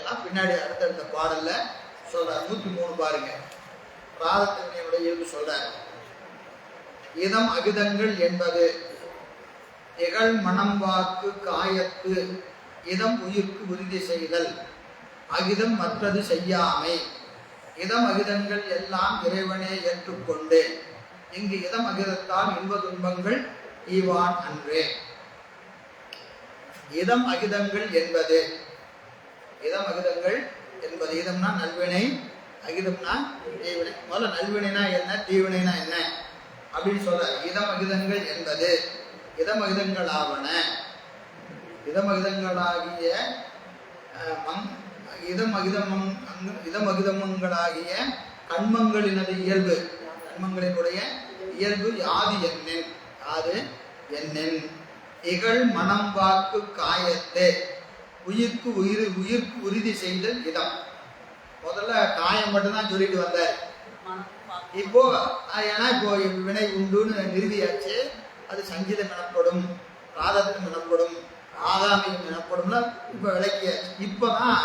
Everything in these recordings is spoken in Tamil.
எல்லாம் பின்னாடி அடுத்தடுத்த பாடல்ல சொல்ற நூத்தி மூணு பாருங்க. ராதத்தினுடைய இயல்பு சொல்றார். இதம் அகிதங்கள் என்பது இகழ் மனம் வாக்கு காயத்து இதம் உயிர்க்கு உறுதி செய்தல் அகிதம் மற்றது செய்யாமை. இதம் அகிதங்கள் எல்லாம் இறைவனே ஏற்றுக்கொண்டு இங்கு இதம் அகிதத்தால் இன்ப துன்பங்கள் ஈவான் அன்றே. இதம் அகிதங்கள் என்பது இதம் அகிதங்கள் என்பது இதம்னா நல்வினை அகிதம்னா தீவினை. முதல்ல நல்வினைனா என்ன தீவினைனா என்ன? அப்படின்னு சொல்ற இதம் அகிதங்கள் என்பது. இதம் அகிதங்களாவன இதம் அகிதங்களாகிய மங் இதம் அகிதமங் அங்கு- இதம் அகிதமங்களாகிய கண்மங்களினது இயல்பு. கண்மங்களினுடைய இயல்பு யாது என்னென் யாது என்னென் இகழ் மனம் வாக்கு காயத்தே. உயிர்க்கு உயிர் உயிர்க்கு உறுதி செய்தல் இதம் முதல்ல காயம் மட்டும்தான் சொல்லிட்டு வந்தார். இப்போ ஏன்னா இப்போ வினை உண்டுன்னு நிறுவியாச்சு. அது சங்கீதம் எனப்படும் ராதத்தம் எனப்படும் ஆகாமியம் எனப்படும்ல இப்போ விளக்கியாச்சு. இப்போதான்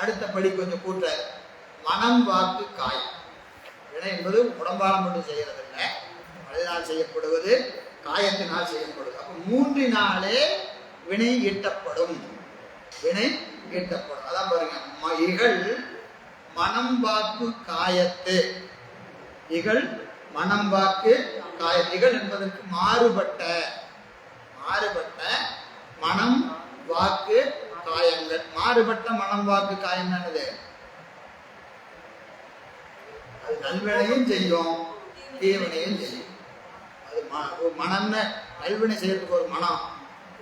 அடுத்த படி கொஞ்சம் கூட்டுறாரு. மனம் வாக்கு காயம் வினை என்பது உடம்பாலம் மட்டும் செய்யறது இல்லை மனதினால் செய்யப்படுவது காயத்தினால் செய்யப்படுவது. அப்போ மூன்றினாலே வினை ஈட்டப்படும். வினை கிட்டப்படும். அதான் பாருங்க ம- இகழ் மனம் வாக்கு காயத்து. இகழ் மனம் வாக்கு காய இகழ் என்பதற்கு மாறுபட்ட மாறுபட்ட மனம் வாக்கு காயங்கள். மாறுபட்ட மனம் வாக்கு காயம் என்னது? அது நல்வினையும் செய்யும் தீவினையும் செய்யும். அது ம- ஒரு மனம்னு நல்வினை செய்யறதுக்கு ஒரு மனம்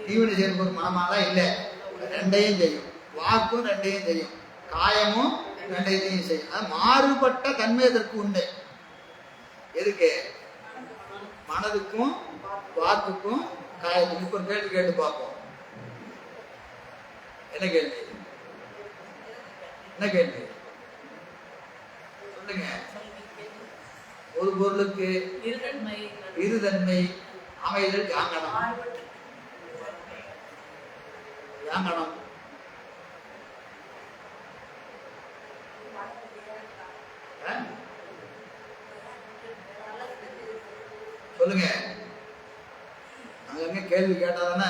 தீவினை செய்யறதுக்கு ஒரு மனமாலாம் இல்லை. ரெண்டையும் செய்யும். வாக்கும் ரெண்டையும் செய்யும். காயமும் ரெண்டையும் செய்யும். அது மாறுபட்ட தன்மை இதற்கு உண்டு. எதுக்கு? மனதுக்கும் வாக்குக்கும் காயத்துக்கும். இப்போ கேள்வி கேட்டு பார்ப்போம். என்ன கேள்வி? என்ன கேள்வி? சொல்லுங்க. ஒரு பொருளுக்கு இருதன்மை. அமைதல் யாங்கனம் யாங்கனம் ஆ? சொல்லுங்க. அங்கங்க கேள்வி கேட்டாதானே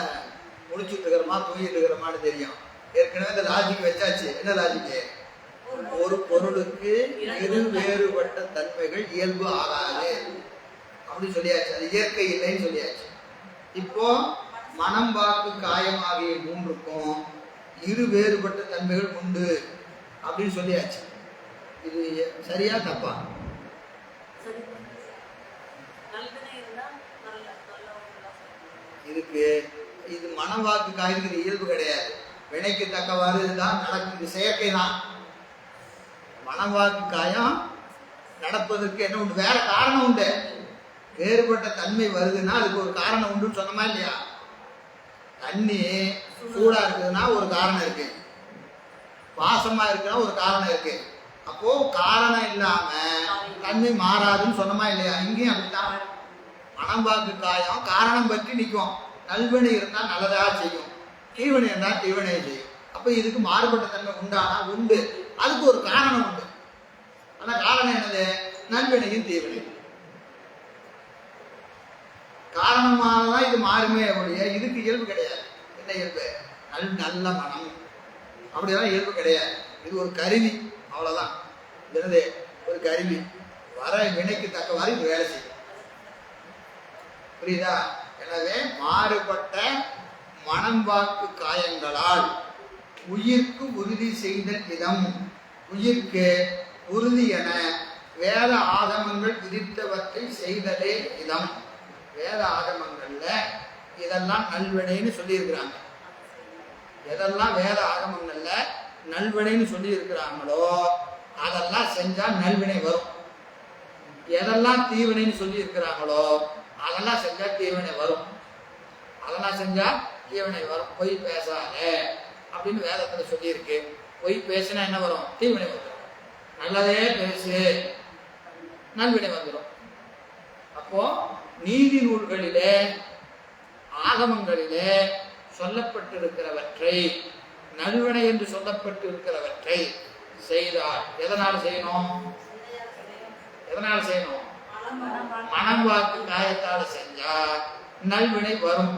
முடிச்சுட்டு இருக்கிறோமா தூங்கிட்டு இருக்கிறோமான்னு தெரியும். ஏற்கனவே இந்த லாஜிக் வச்சாச்சு. என்ன லாஜிக்கு ஒரு பொருளுக்கு இரு வேறுபட்ட தன்மைகள் இயல்பு ஆகாது. அப்படின்னு சொல்லியாச்சு. அது இயற்கை இல்லைன்னு சொல்லியாச்சு. இப்போ மனம் வாக்கு காயம் ஆகிய மூன்றுக்கும் இரு வேறுபட்ட தன்மைகள் உண்டு அப்படின்னு சொல்லியாச்சு. இது சரியா தப்பா? நல்லதுனே இதுக்கு இது மனம் வாக்கு காய்கிற இயல்பு கிடையாது. வினைக்கு தக்கவாறு இதுதான் நடக்கும். செயற்கை தான் மனம் வாக்கு காயம் நடப்பதற்கு என்ன உண்டு? வேற காரணம் உண்டு. வேறுபட்ட தன்மை வருதுன்னா அதுக்கு ஒரு காரணம் உண்டுன்னு சொன்னமா இல்லையா? தண்ணி சூடா இருக்குதுன்னா ஒரு காரணம் இருக்கு. வாசமா இருக்குன்னா ஒரு காரணம் இருக்கு. அப்போ காரணம் இல்லாம தண்ணி மாறாதுன்னு சொன்னமா இல்லையா? இங்கேயும் அப்படித்தான். மணம்பாக்கு காயம் காரணம் பற்றி நிற்கும் நல்வினை இருந்தால் நல்லதாக செய்யும். தீவினை இருந்தால் தீவினை செய்யும். அப்போ இதுக்கு மாறுபட்ட தன்மை உண்டானா? உண்டு. அதுக்கு ஒரு காரணம் உண்டு. ஆனால் காரணம் என்னது? நல்வினையும் தீவினையும். காரணமாக தான் இது மாறுமே ஒழிய இதுக்கு இயல்பு கிடையாது. என்ன இயல்பு? நல் நல்ல மனம். அப்படிலாம் இயல்பு கிடையாது. இது ஒரு கருவி. அவ்வளோதான் என்னது? ஒரு கருவி. வர வினைக்கு தக்கவாறு இது வேலை செய்யும். புரியுதா? எனவே மாறுபட்ட மனம் வாக்கு காயங்களால் உயிர்க்கு உறுதி செய்தல் விதம். உயிர்க்கு உறுதி என வேத ஆதமங்கள் விதித்தவற்றை செய்தலே இதம் வேத ஆகமங்கள்ல இதெல்லாம் நல்வினைன்னு சொல்லியிருக்கிறாங்க. எதெல்லாம் வேத ஆகமங்கள்ல நல்வினைன்னு சொல்லி இருக்கிறாங்களோ அதெல்லாம் செஞ்சா நல்வினை வரும். எதெல்லாம் தீவினைன்னு சொல்லி இருக்கிறாங்களோ அதெல்லாம் செஞ்சா தீவினை வரும். அதெல்லாம் செஞ்சா தீவினை வரும். பொய் பேசாத அப்படின்னு வேதத்துல சொல்லியிருக்கு. பொய் பேசினா என்ன வரும்? தீவினை வந்துடும் நல்லதே பேசு. நல்வினை வந்துடும் அப்போ நீதி நூல்களிலே ஆகமங்களிலே சொல்லப்பட்டிருக்கிறவற்றை நல்வினை என்று சொல்லப்பட்டு இருக்கிறவற்றை செய்தால் எதனால் செய்யணும்? எதனால் செய்யணும்? மனம் வாக்கு காயத்தால் செஞ்சா நல்வினை வரும்.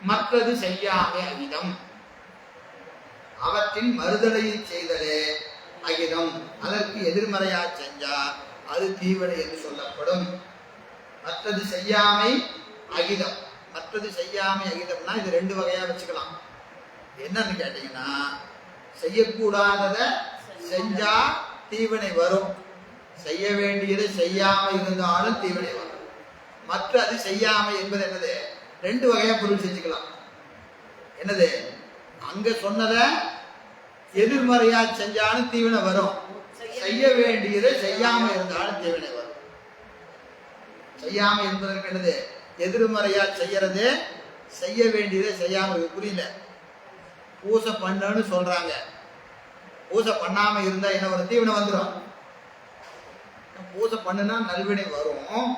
மற்றது செய்யாமை அகிதம். அவற்றின் மறுதலையை செய்தலே அகிதம். அதற்கு எதிர்மறையா செஞ்சா அது தீவினை என்று சொல்லப்படும். மற்றது செய்யாமை அகிதம். மற்றது செய்யாமை அகிதம்னா இது ரெண்டு வகையா வச்சுக்கலாம். என்னன்னு கேட்டீங்கன்னா செய்யக்கூடாததை செஞ்சா தீவினை வரும். செய்ய வேண்டியதை செய்யாம இருந்தாலும் தீவினை வரும். மற்ற அது செய்யாமை என்பது என்னது? ரெண்டு வகையா பொருள் செஞ்சுக்கலாம். என்னது? அங்க சொன்னதை எதிர்மறையா செஞ்சாலும் தீவினை வரும். செய்ய வேண்டியதை செய்யாம இருந்தாலும் தீவினை வரும். செய்யாமல் என்பதற்கு என்னது? எதிர்மறையா செய்யறது செய்ய வேண்டியதை செய்யாம இருக்கு. புரியல. பூசை பண்ணுன்னு சொல்றாங்க. பூசை பண்ணாம இருந்தா என்ன வரும்? தீவனை வந்துடும் பூசை பண்ணுனா நல்வினை வரும்.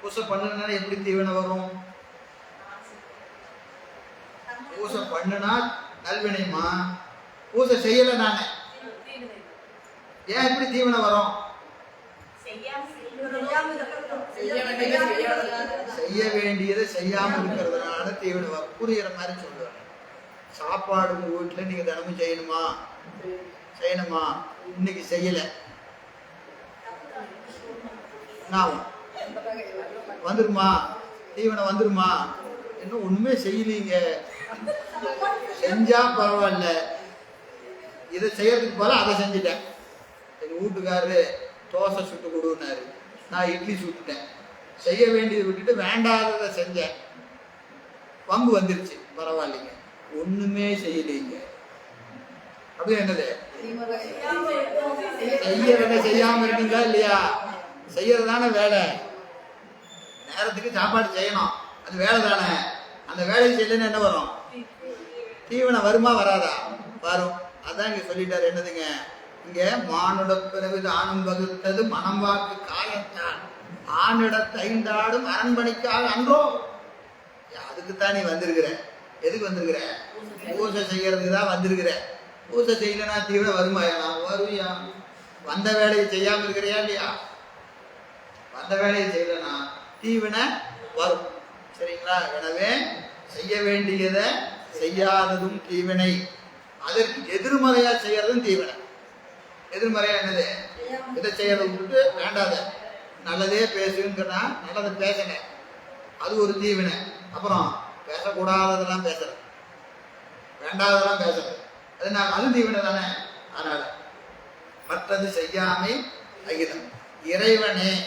பூசை பண்ணுனா எப்படி தீவனை வரும்? பூசை பண்ணுனா நல்வினைமா பூசை செய்யல நானே. ஏன் எப்படி தீவனை வரும்? செய்ய வேண்டியதை செய்யாம இருக்கிறதுனால தீவிர வரும் புரியுற மாதிரி சொல்லுவாங்க. சாப்பாடு உங்க வீட்டுல நீங்க தினமும் செய்யணுமா? செய்யணுமா? இன்னைக்கு செய்யல. நான் வந்துருமா? தீவனை வந்துருமா? இன்னும் ஒண்ணுமே செய்யலீங்க. செஞ்சா பரவாயில்ல. இதை செய்யறதுக்கு போல அதை செஞ்சுட்டேன். எங்க வீட்டுக்காரரு தோசை சுட்டு கொடுன்னாரு. நான் இட்லி சுட்டுட்டேன். செய்ய வேண்டியது விட்டுட்டு வேண்டாததை செஞ்சேன். பங்கு வந்துருச்சு. பரவாயில்லைங்க. ஒண்ணுமே செய்யலைங்க. அப்படி என்னது? செய்யறத செய்யாம இருக்கீங்களா இல்லையா? செய்யறதான வேலை. நேரத்துக்கு சாப்பாடு செய்யணும். அது வேலை தானே. அந்த வேலையை செய்யலன்னு என்ன வரும்? தீவனம் வருமா வராதா? வரும். அதான் இங்க சொல்லிட்டாரு. என்னதுங்க? இங்கே மானுட பிறகு தானம் வகுத்தது மனம் வாக்கு காயத்தான். ஆணிடத்து ஐந்தாடும் அரண்மனைக்காக அன்றோ. அதுக்குத்தான் நீ வந்திருக்கிற. எதுக்கு வந்திருக்கிற? பூஜை செய்யறதுக்கு தான் வந்திருக்கிற. பூஜை செய்யலனா தீவிர வருமாயா நான் வருவியா வந்த வேலையை செய்யாம இருக்கிறியா இல்லையா? வந்த வேலையை செய்யலனா தீவின வரும். சரிங்களா? எனவே செய்ய வேண்டியதை செய்யாததும் தீவினை. அதற்கு எதிர்மறையா செய்யறதும் தீவினை. எதிர்மறையா என்னது இதை செய்யறதை விட்டுட்டு வேண்டாத. நல்லதே பேசுங்கன்னா நல்லதை பேசுங்க. அது ஒரு தீவினை. அப்புறம் பேசக்கூடாததெல்லாம் பேசுறது வேண்டாததெல்லாம் பேசுறது அது நான் அது தீவினை தானே. அதனால மற்றது செய்யாமை அகிதம். இறைவனே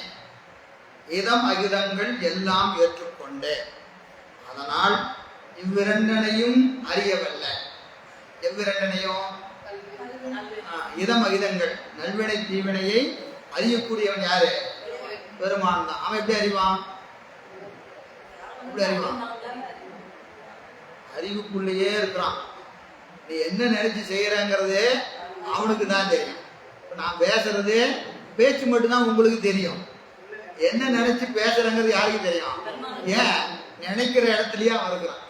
இதம் அகிதங்கள் எல்லாம் ஏற்றுக்கொண்டே. அதனால் இவ்விரண்டனையும் அறியவல்ல. எவ்விரண்டனையும்? இதம் அகிதங்கள் நல்வினை தீவினையை அறியக்கூடியவன் யாரு? பெருமான் தான். அவன் எப்படி அறிவான்? எப்படி அறிவான்? அறிவுக்குள்ளேயே இருக்கிறான். நீ என்ன நினைச்சு செய்யறங்கிறது அவனுக்கு தான் தெரியும். நான் பேசுறது பேச்சு மட்டும்தான் உங்களுக்கு தெரியும். என்ன நினைச்சு பேசுறங்கிறது யாருக்கு தெரியும்? ஏன்? நினைக்கிற இடத்துலயே அவன் இருக்கிறான்.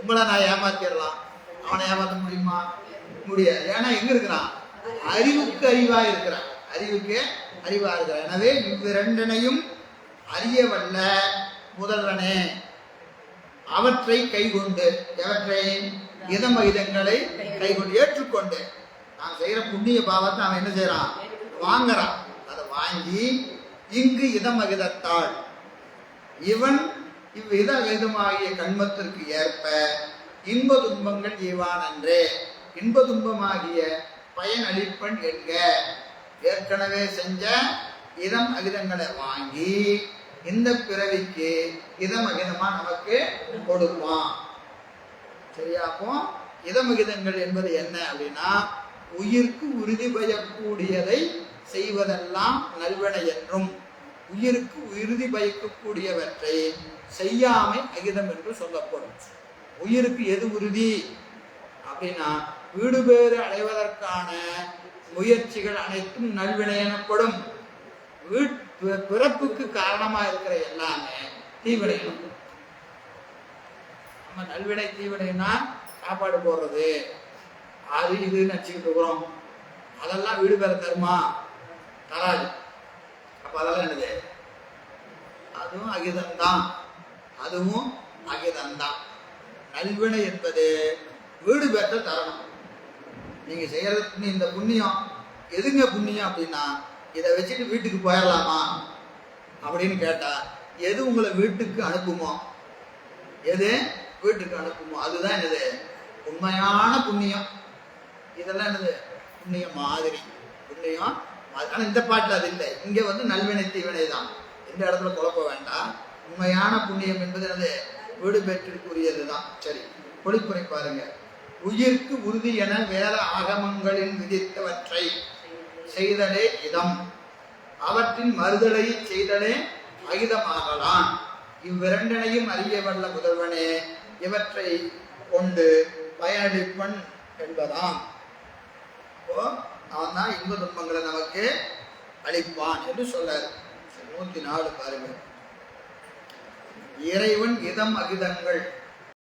உங்களை நான் ஏமாத்திடலாம். அவனை ஏமாத்த முடியுமா? முடியாது. ஏன்னா எங்க இருக்கிறான் அறிவுக்கு அறிவா இருக்கிறான். அறிவுக்கு அறிவா இருக்கிறான். எனவே இவ்விரண்டனையும் அறிய வல்ல முதல்வனே. அவற்றை கைகொண்டு எவற்றை? இதமகிதங்களை கைகொண்டு ஏற்றுக்கொண்டு. நான் செய்யற புண்ணிய பாவத்தை அவன் என்ன செய்யறான் வாங்குறான். அதை வாங்கி இங்கு இதமகிதத்தாள் இவன் இவ்வித இதமாகிய கண்மத்திற்கு ஏற்ப இன்ப துன்பங்கள் ஈவான் என்றே இன்ப துன்பமாகிய பயன் அளிப்பன் என்க. ஏற்கனவே செஞ்ச இதம் அகிதங்களை வாங்கி இந்த பிறவிக்கு இதம் அகிதமா நமக்கு கொடுப்பான். சரியா? அப்போ இதமகிதங்கள் என்பது என்ன அப்படின்னா உயிர்க்கு உறுதி பயக்கூடியதை செய்வதெல்லாம் நல்வனை என்றும் உயிருக்கு உறுதி பயக்கக்கூடியவற்றை செய்யாமை அகிதம் என்று சொல்லப்படும். உயிருக்கு எது உறுதி? அப்படின்னா வீடு பேறு அடைவதற்கான முயற்சிகள் அனைத்தும் நல்வினை எனப்படும் வீட் பிறப்புக்கு காரணமா இருக்கிற எல்லாமே தீவினை நம்ம நல்வினை தீவினைனா சாப்பாடு போடுறது. அது இதுன்னு நச்சுக்கிட்டு இருக்கிறோம். அதெல்லாம் வீடு பெற தருமா? தராது. அப்ப அதெல்லாம் என்னது? அதுவும் அகிதம்தான். அதுவும் அகிதம்தான். நல்வினை என்பது வீடு பெற்ற தரணும். நீங்க செய்யறது புண்ணியம். இந்த புண்ணியம் எதுங்க புண்ணியம் அப்படின்னா இதை வச்சுட்டு வீட்டுக்கு போயிடலாமா அப்படின்னு கேட்டா எது உங்களை வீட்டுக்கு அனுப்புமோ? எது? வீட்டுக்கு அனுப்புமோ? அதுதான் என்னது? உண்மையான புண்ணியம். இதெல்லாம் என்னது? புண்ணியம் மாதிரி. புண்ணியம் மாதிரி. இந்த பாட்டில் அது இல்லை. இங்கே வந்து நல்வினை தீவினை தான். இந்த இடத்துல குழப்ப வேண்டாம் உண்மையான புண்ணியம் என்பது எனது வீடு பெற்றிற்குரியது தான் சரி பொழிப்புரை பாருங்கள் உயிர்க்கு உறுதி என வேத ஆகமங்களின் விதித்தவற்றை செய்தலே இதம். அவற்றின் மறுதலை செய்தலே அகிதமாகலாம். இவ்விரண்டனையும் அறிய வல்ல முதல்வனே இவற்றை கொண்டு பயனளிப்பன் என்பதாம். அப்போ அவன் தான் இன்ப துன்பங்களை நமக்கு அளிப்பான் என்று சொல்றார் நூத்தி நாலு பாருங்கள். இறைவன் இதம் அகிதங்கள்.